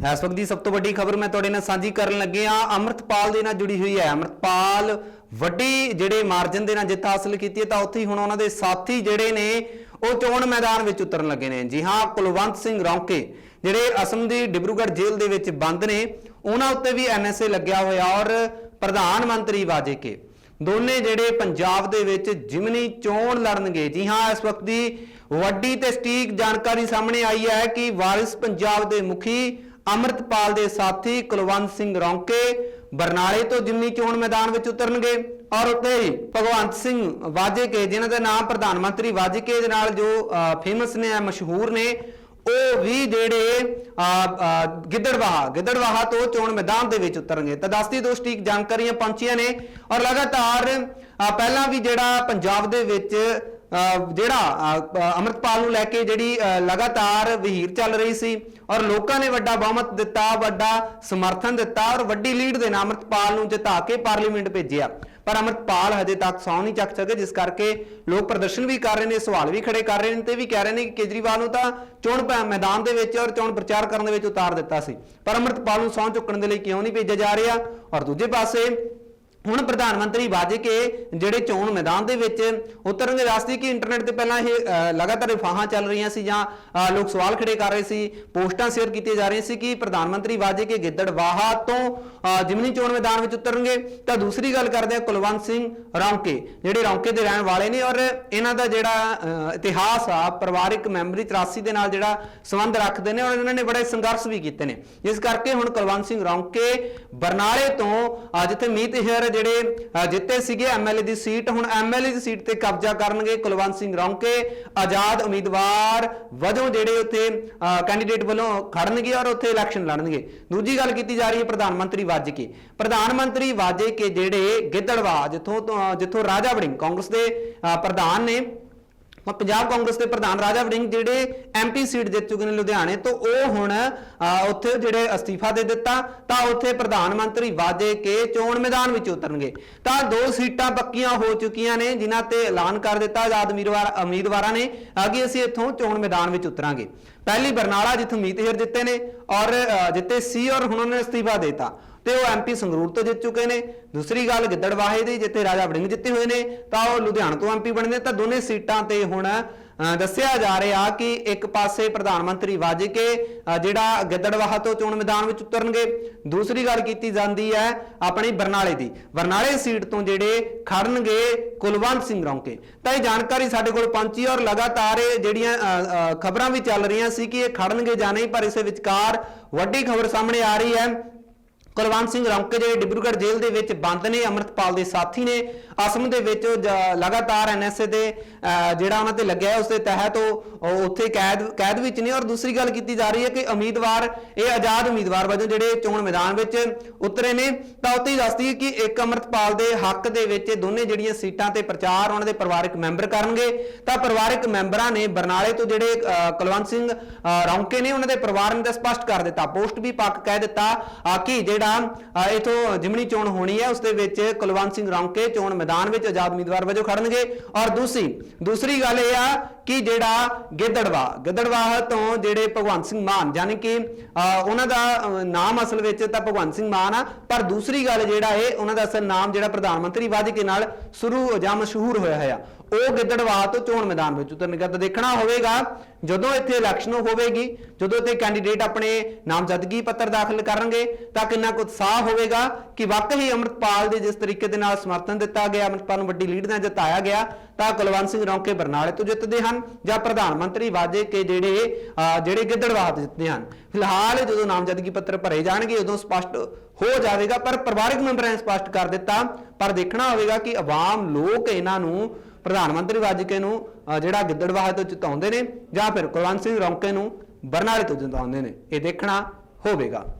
ਇਸ ਵਕਤ ਦੀ ਸਭ ਤੋਂ ਵੱਡੀ ਖਬਰ ਮੈਂ ਤੁਹਾਡੇ ਨਾਲ ਸਾਂਝੀ ਕਰਨ ਲੱਗੇ ਆ ਅਮਰਤਪਾਲ ਦੇ ਨਾਲ ਜੁੜੀ ਹੋਈ ਹੈ। ਅਮਰਤਪਾਲ ਵੱਡੀ ਜਿਹੜੇ ਮਾਰਜਨ ਦੇ ਨਾਲ ਜਿੱਤ ਹਾਸਲ ਕੀਤੀ ਹੈ, ਤਾਂ ਉੱਥੇ ਹੀ ਹੁਣ ਉਹਨਾਂ ਦੇ ਸਾਥੀ ਜਿਹੜੇ ਨੇ, ਉਹ ਚੋਣ ਮੈਦਾਨ ਵਿੱਚ ਉਤਰਨ ਲੱਗੇ ਨੇ। ਜੀ ਹਾਂ, ਕੁਲਵੰਤ ਸਿੰਘ ਰੌਂਕੇ ਜਿਹੜੇ ਅਸਮ ਦੀ ਡਿਬਰੂਗੜ੍ਹ ਜੇਲ੍ਹ ਦੇ ਵਿੱਚ ਬੰਦ ਨੇ, ਉਹਨਾਂ ਉੱਤੇ ਵੀ ਐਨਐਸਏ ਲੱਗਿਆ ਹੋਇਆ ਔਰ ਪ੍ਰਧਾਨ ਮੰਤਰੀ ਵਾਜੇਕੇ ਦੋਨੇ ਜਿਹੜੇ ਪੰਜਾਬ ਦੇ ਵਿੱਚ ਜਿਮਨੀ ਚੋਣ ਲੜਨਗੇ। ਜੀ ਹਾਂ, ਇਸ ਵਕਤ ਦੀ ਵੱਡੀ ਤੇ ਸਟੀਕ ਜਾਣਕਾਰੀ ਸਾਹਮਣੇ ਆਈ ਹੈ ਕਿ ਵਾਰਿਸ ਪੰਜਾਬ ਦੇ ਮੁਖੀ ਅਮਰਤਪਾਲ ਦੇ ਸਾਥੀ ਕੁਲਵੰਤ ਸਿੰਘ ਰੌਂਕੇ ਬਰਨਾਲੇ ਤੋਂ ਜਿਮਨੀ ਚੋਣ ਮੈਦਾਨ ਵਿੱਚ ਉਤਰਨਗੇ। ਔਰ ਉੱਤੇ ਭਗਵੰਤ ਸਿੰਘ ਵਾਜੇਕੇ ਜਿਨ੍ਹਾਂ ਦਾ ਨਾਮ ਪ੍ਰਧਾਨ ਮੰਤਰੀ ਵਾਜੇਕੇ ਦੇ ਨਾਲ ਜੋ ਫੇਮਸ ਨੇ ਮਸ਼ਹੂਰ ਨੇ ਉਹ ਵੀ ਜਿਹੜੇ ਅ, ਗਿੱਦੜਵਾਹਾ ਗਿੱਦੜਵਾਹਾ ਤੋਂ ਚੋਣ ਮੈਦਾਨ ਦੇ ਵਿੱਚ ਉਤਰਨਗੇ। ਤਾਂ ਦੱਸਦੀ ਦੋ ਸਟੀਕ ਜਾਣਕਾਰੀਆਂ ਪਹੁੰਚੀਆਂ ਨੇ। ਔਰ ਲਗਾਤਾਰ ਪਹਿਲਾਂ ਵੀ ਜਿਹੜਾ ਪੰਜਾਬ ਦੇ ਵਿੱਚ ਜਿਹੜਾ ਅ, ਅੰਮ੍ਰਿਤਪਾਲ ਨੂੰ ਲੈ ਕੇ ਜਿਹੜੀ ਅ, ਲਗਾਤਾਰ ਵਹੀਰ ਚੱਲ ਰਹੀ ਸੀ ਔਰ ਲੋਕਾਂ ਨੇ ਵੱਡਾ ਬਹੁਮਤ ਦਿੱਤਾ ਵੱਡਾ ਸਮਰਥਨ ਦਿੱਤਾ ਔਰ ਵੱਡੀ ਲੀਡ ਦੇ ਨਾਲ ਅੰਮ੍ਰਿਤਪਾਲ ਨੂੰ ਜਿਤਾ ਕੇ ਪਾਰਲੀਮੈਂਟ ਭੇਜਿਆ। ਪਰ ਅੰਮ੍ਰਿਤਪਾਲ ਹਜੇ ਤੱਕ ਸੌਂ ਨਹੀਂ ਚੱਕ ਸਕੇ ਜਿਸ ਕਰਕੇ ਲੋਕ ਪ੍ਰਦਰਸ਼ਨ ਵੀ ਕਰ ਰਹੇ ਨੇ ਸਵਾਲ ਵੀ ਖੜੇ ਕਰ ਰਹੇ ਨੇ ਤੇ ਵੀ ਕਹਿ ਰਹੇ ਨੇ ਕਿ ਕੇਜਰੀਵਾਲ ਨੂੰ ਤਾਂ ਚੋਣ ਪ- ਮੈਦਾਨ ਦੇ ਵਿੱਚ ਔਰ ਚੋਣ ਪ੍ਰਚਾਰ ਕਰਨ ਦੇ ਵਿੱਚ ਉਤਾਰ ਦਿੱਤਾ ਸੀ। ਪਰ ਅੰਮ੍ਰਿਤਪਾਲ ਨੂੰ ਸੌਂ ਚੁੱਕਣ ਦੇ ਲਈ ਕਿਉਂ ਨਹੀਂ ਭੇਜਿਆ ਜਾ ਰਿਹਾ? ਔਰ ਦੂਜੇ ਪਾਸੇ ਹੁਣ ਪ੍ਰਧਾਨ ਮੰਤਰੀ ਵਾਜੇਕੇ ਜਿਹੜੇ ਚੋਣ ਮੈਦਾਨ ਦੇ ਵਿੱਚ ਉਤਰਨਗੇ ਦੱਸਦੀ ਕਿ ਇੰਟਰਨੈਟ ਤੇ ਪਹਿਲਾਂ ਇਹ ਲਗਾਤਾਰ ਅਫਵਾਹਾਂ ਚੱਲ ਰਹੀਆਂ ਸੀ ਜਾਂ ਲੋਕ ਸਵਾਲ ਖੜੇ ਕਰ ਰਹੇ ਸੀ, ਪੋਸਟਾਂ ਸ਼ੇਅਰ ਕੀਤੀਆਂ ਜਾ ਰਹੀਆਂ ਸੀ ਕਿ ਪ੍ਰਧਾਨ ਮੰਤਰੀ ਵਾਜੇ ਵਾਜੇਕੇ ਗਿੱਦੜਵਾਹਾ ਤੋਂ ਜਿਮਨੀ ਚੋਣ ਮੈਦਾਨ ਵਿੱਚ ਉਤਰਨਗੇ। ਤਾਂ ਦੂਸਰੀ ਗੱਲ ਕਰਦੇ ਆ ਕੁਲਵੰਤ ਸਿੰਘ ਰੌਂਕੇ, ਜਿਹੜੇ ਰੌਂਕੇ ਦੇ ਰਹਿਣ ਵਾਲੇ ਨੇ ਔਰ ਇਹਨਾਂ ਦਾ ਜਿਹੜਾ ਇਤਿਹਾਸ ਆ, ਪਰਿਵਾਰਿਕ ਮੈਮਰੀ 83 ਦੇ ਨਾਲ ਜਿਹੜਾ ਸੰਬੰਧ ਰੱਖਦੇ ਨੇ ਔਰ ਇਹਨਾਂ ਨੇ ਬੜੇ ਸੰਘਰਸ਼ ਵੀ ਕੀਤੇ ਨੇ। ਜਿਸ ਕਰਕੇ ਹੁਣ ਕੁਲਵੰਤ ਸਿੰਘ ਰੌਂਕੇ ਬਰਨਾਲੇ ਤੋਂ ਜਿੱਥੇ ਮੀਤ ਹੇਅਰ ਜਿਹੜੇ ਜਿੱਤੇ ਸੀਗੇ ਐਮਐਲਏ ਦੀ ਸੀਟ ਹੁਣ ਐਮਐਲਏ ਦੀ ਸੀਟ ਤੇ ਕਬਜ਼ਾ ਕਰਨਗੇ ਕੁਲਵੰਤ ਸਿੰਘ ਰੌਂਕੇ ਆਜ਼ਾਦ ਉਮੀਦਵਾਰ ਵਜੋਂ ਜਿਹੜੇ ਉੱਥੇ ਕੈਂਡੀਡੇਟ ਵੱਲੋਂ ਖੜਨਗੇ ਔਰ ਉੱਥੇ ਇਲੈਕਸ਼ਨ ਲੜਨਗੇ। ਦੂਜੀ ਗੱਲ ਕੀਤੀ ਜਾ ਰਹੀ ਹੈ ਪ੍ਰਧਾਨ ਮੰਤਰੀ ਵਾਜਕੇ ਪ੍ਰਧਾਨ ਮੰਤਰੀ ਵਾਜਕੇ ਜਿਹੜੇ ਗਿੱਦੜਵਾ ਜਿੱਥੋਂ ਜਿੱਥੋਂ ਰਾਜਾ ਵੜਿੰਗ ਕਾਂਗਰਸ ਦੇ ਅ, ਪ੍ਰਧਾਨ ਨੇ ਪੰਜਾਬ ਕਾਂਗਰਸ ਦੇ ਪ੍ਰਧਾਨ ਰਾਜਾ ਵੜਿੰਗ ਜਿਹੜੇ ਐਮਪੀ ਸੀਟ ਜਿੱਤ ਚੁੱਕੇ ਨੇ ਲੁਧਿਆਣੇ, ਤੋਂ ਉਹ ਹੁਣ ਉੱਥੇ ਜਿਹੜੇ ਅਸਤੀਫਾ ਦੇ ਦਿੱਤਾ, ਤਾਂ ਉੱਥੇ ਪ੍ਰਧਾਨ ਮੰਤਰੀ ਵਾਜੇ ਕੇ ਚੋਣ ਮੈਦਾਨ ਵਿੱਚ ਉਤਰਨਗੇ। ਤਾਂ ਦੋ ਸੀਟਾਂ ਪੱਕੀਆਂ ਹੋ ਚੁੱਕੀਆਂ ਨੇ, ਜਿਨ੍ਹਾਂ ਤੇ ਐਲਾਨ ਕਰ ਦਿੱਤਾ ਆਜ਼ਾਦ ਉਮੀਦਵਾਰ, ਉਮੀਦਵਾਰਾਂ ਨੇ ਅੱਗੇ ਅਸੀਂ ਇੱਥੋਂ ਚੋਣ ਮੈਦਾਨ ਵਿੱਚ ਉਤਰਾਂਗੇ। ਪਹਿਲੀ ਬਰਨਾਲਾ ਜਿੱਥੋਂ ਮੀਤ ਹੇਰ ਜਿੱਤੇ ਨੇ, ਔਰ ਜਿੱਤੇ ਸੀ ਔਰ ਹੁਣ ਉਹਨਾਂ ਨੇ ਅਸਤੀਫਾ ਦਿੱਤਾ। ਤੇ ਉਹ ਐਮਪੀ ਸੰਗਰੂਰ ਤੋਂ ਜਿੱਤ ਚੁੱਕੇ ਨੇ। ਦੂਸਰੀ ਗੱਲ, ਗਿੱਦੜਵਾਹੇ ਦੀ, ਜਿੱਥੇ ਰਾਜਾ ਵੜਿੰਗ ਜਿੱਤੇ ਹੋਏ ਨੇ, ਤਾਂ ਉਹ ਲੁਧਿਆਣਾ ਤੋਂ ਐਮਪੀ ਬਣੇ ਨੇ। ਤਾਂ ਦੋਨੇ ਸੀਟਾਂ ਤੇ ਹੁਣ ਦੱਸਿਆ ਜਾ ਰਿਹਾ ਕਿ ਇੱਕ ਪਾਸੇ ਪ੍ਰਧਾਨ ਮੰਤਰੀ ਵਾਜੇਕੇ ਕੇ ਜਿਹੜਾ ਗਿੱਦੜਵਾਹਾ ਤੋਂ ਚੋਣ ਮੈਦਾਨ ਵਿੱਚ ਉਤਰਨਗੇ। ਦੂਸਰੀ ਗੱਲ ਕੀਤੀ ਜਾਂਦੀ ਹੈ ਆਪਣੀ ਬਰਨਾਲੇ ਦੀ। ਬਰਨਾਲੇ ਸੀਟ ਤੋਂ ਜਿਹੜੇ ਖੜਨਗੇ ਕੁਲਵੰਤ ਸਿੰਘ ਰੌਂਕੇ। ਤਾਂ ਇਹ ਜਾਣਕਾਰੀ ਸਾਡੇ ਕੋਲ ਪਹੁੰਚੀ ਔਰ ਲਗਾਤਾਰ ਇਹ ਜਿਹੜੀਆਂ ਖਬਰਾਂ ਵੀ ਚੱਲ ਰਹੀਆਂ ਸੀ ਕਿ ਇਹ ਖੜਨਗੇ ਜਾਂ ਨਹੀਂ, ਪਰ ਇਸੇ ਵਿਚਕਾਰ ਵੱਡੀ ਖਬਰ ਸਾਹਮਣੇ ਆ ਰਹੀ ਹੈ। ਕੁਲਵੰਤ ਸਿੰਘ ਰੌਂਕੇ ਜਿਹੜੇ ਡਿਬਰੂਗੜ੍ਹ ਜੇਲ੍ਹ ਦੇ ਵਿੱਚ ਬੰਦ ਨੇ, ਅਮਰਤਪਾਲ ਦੇ ਸਾਥੀ ਨੇ, ਅਸਮ ਦੇ ਵਿੱਚ ਲਗਾਤਾਰ ਐਨਐਸਏ ਦੇ ਜਿਹੜਾ ਉਹਨਾਂ ਤੇ ਲੱਗਿਆ ਉਸ ਦੇ ਤਹਿਤ ਉਹ ਉੱਥੇ ਕੈਦ ਕੈਦ ਵਿੱਚ ਨੇ ਔਰ ਦੂਸਰੀ ਗੱਲ ਕੀਤੀ ਜਾ ਰਹੀ ਹੈ ਕਿ ਉਮੀਦਵਾਰ, ਇਹ ਆਜ਼ਾਦ ਉਮੀਦਵਾਰ ਵਜੋਂ ਜਿਹੜੇ ਚੋਣ ਮੈਦਾਨ ਵਿੱਚ ਉਤਰੇ ਨੇ, ਤਾਂ ਉੱਥੇ ਹੀ ਦੱਸਦੀ ਹੈ ਕਿ ਇੱਕ ਅਮਰਤਪਾਲ ਦੇ ਹੱਕ ਦੇ ਵਿੱਚ ਦੋਨੇ ਜਿਹੜੀਆਂ ਸੀਟਾਂ ਤੇ ਪ੍ਰਚਾਰ ਉਹਨਾਂ ਦੇ ਪਰਿਵਾਰਕ ਮੈਂਬਰ ਕਰਨਗੇ, ਤਾਂ ਪਰਿਵਾਰਕ ਮੈਂਬਰਾਂ ਨੇ ਬਰਨਾਲੇ ਤੋਂ ਜਿਹੜੇ ਕੁਲਵੰਤ ਸਿੰਘ ਰੌਂਕੇ ਨੇ ਉਹਨਾਂ ਦੇ ਪਰਿਵਾਰ ਨੇ ਤਾਂ ਸਪਸ਼ਟ ਕਰ ਦਿੱਤਾ, ਪੋਸਟ ਵੀ ਪੱਕ ਕਹਿ ਦਿੱਤਾ ਕਿ ਜਿਹੜਾ ਅਹ, ਇਥੋਂ ਜਿਮਣੀ ਚੋਣ ਹੋਣੀ ਹੈ ਉਸ ਦੇ ਵਿੱਚ ਕੁਲਵੰਤ ਸਿੰਘ ਰੌਂਕੇ ਚੋਣ ਮੈਦਾਨ ਵਿੱਚ ਆਜ਼ਾਦ ਉਮੀਦਵਾਰ ਵਜੋਂ ਖੜਨਗੇ। ਔਰ ਦੂਸਰੀ ਦੂਸਰੀ ਗੱਲ ਇਹ ਆ ਕਿ ਜਿਹੜਾ ਗਿੱਦੜਵਾ ਗਿੱਦੜਵਾਹ ਤੋਂ ਜਿਹੜੇ ਭਗਵੰਤ ਸਿੰਘ ਮਾਨ ਯਾਨੀ ਕਿ ਅਹ, ਉਹਨਾਂ ਦਾ ਨਾਮ ਅਸਲ ਵਿੱਚ ਤਾਂ ਭਗਵੰਤ ਸਿੰਘ ਮਾਨ ਆ ਪਰ ਦੂਸਰੀ ਗੱਲ ਜਿਹੜਾ ਇਹ ਉਹਨਾਂ ਦਾ ਅਸਲ ਨਾਮ ਜਿਹੜਾ ਪ੍ਰਧਾਨ ਮੰਤਰੀ ਵਾਜਕੇ ਨਾਲ ਸ਼ੁਰੂ ਜਾਂ ਮਸ਼ਹੂਰ ਹੋਇਆ ਹੈ ਉਹ ਗਿੱਦੜਵਾਹ ਤੋਂ ਚੋਣ ਮੈਦਾਨ ਵਿੱਚ ਉਤਰਨਗਾ। ਤਾਂ ਦੇਖਣਾ ਹੋਵੇਗਾ ਜਦੋਂ ਇੱਥੇ ਇਲੈਕਸ਼ਨ ਹੋਵੇਗੀ ਜਦੋਂ ਇੱਥੇ ਕੈਂਡੀਡੇਟ ਆਪਣੇ ਨਾਮਜ਼ਦਗੀ ਪੱਤਰ ਦਾਖਲ ਕਰਨਗੇ ਤਾਂ ਕਿੰਨਾ ਕੁ ਉਤਸ਼ਾਹ ਹੋਵੇਗਾ ਕਿ ਵਾਕਈ ਅੰਮ੍ਰਿਤਪਾਲ ਦੇ ਜਿਸ ਤਰੀਕੇ ਦੇ ਨਾਲ ਸਮਰਥਨ ਦਿੱਤਾ ਗਿਆ ਅੰਮ੍ਰਿਤਪਾਲ ਨੂੰ ਵੱਡੀ ਲੀਡ ਨਾਲ ਜਿਤਾਇਆ ਗਿਆ ਤਾਂ ਕੁਲਵੰਤ ਸਿੰਘ ਰੌਂਕੇ ਬਰਨਾਲੇ ਤੋਂ ਜਿੱਤਦੇ ਹਨ ਜਾਂ ਪ੍ਰਧਾਨ ਮੰਤਰੀ ਵਾਜੇ ਕੇ ਜਿਹੜੇ ਅਹ, ਜਿਹੜੇ ਗਿੱਦੜਵਾਹ ਤੋਂ ਜਿੱਤਦੇ ਹਨ। ਫਿਲਹਾਲ ਜਦੋਂ ਨਾਮਜ਼ਦਗੀ ਪੱਤਰ ਭਰੇ ਜਾਣਗੇ ਉਦੋਂ ਸਪਸ਼ਟ ਹੋ ਜਾਵੇਗਾ ਪਰ ਪਰਿਵਾਰਕ ਮੈਂਬਰਾਂ ਨੇ ਸਪਸ਼ਟ ਕਰ ਦਿੱਤਾ। ਪਰ ਦੇਖਣਾ ਹੋਵੇਗਾ ਕਿ ਆਵਾਮ ਲੋਕ ਇਹਨਾਂ ਨੂੰ ਪ੍ਰਧਾਨ ਮੰਤਰੀ ਵਾਜਕੇ ਨੂੰ ਜਿਹੜਾ ਗਿੱਦੜਵਾਹ ਤੋਂ ਜਿਤਾਉਂਦੇ ਨੇ ਜਾਂ ਫਿਰ ਕੁਲਵੰਤ ਸਿੰਘ ਰੌਂਕੇ ਨੂੰ ਬਰਨਾਲੇ ਤੋਂ ਜਿਤਾਉਂਦੇ ਨੇ, ਇਹ ਦੇਖਣਾ ਹੋਵੇਗਾ।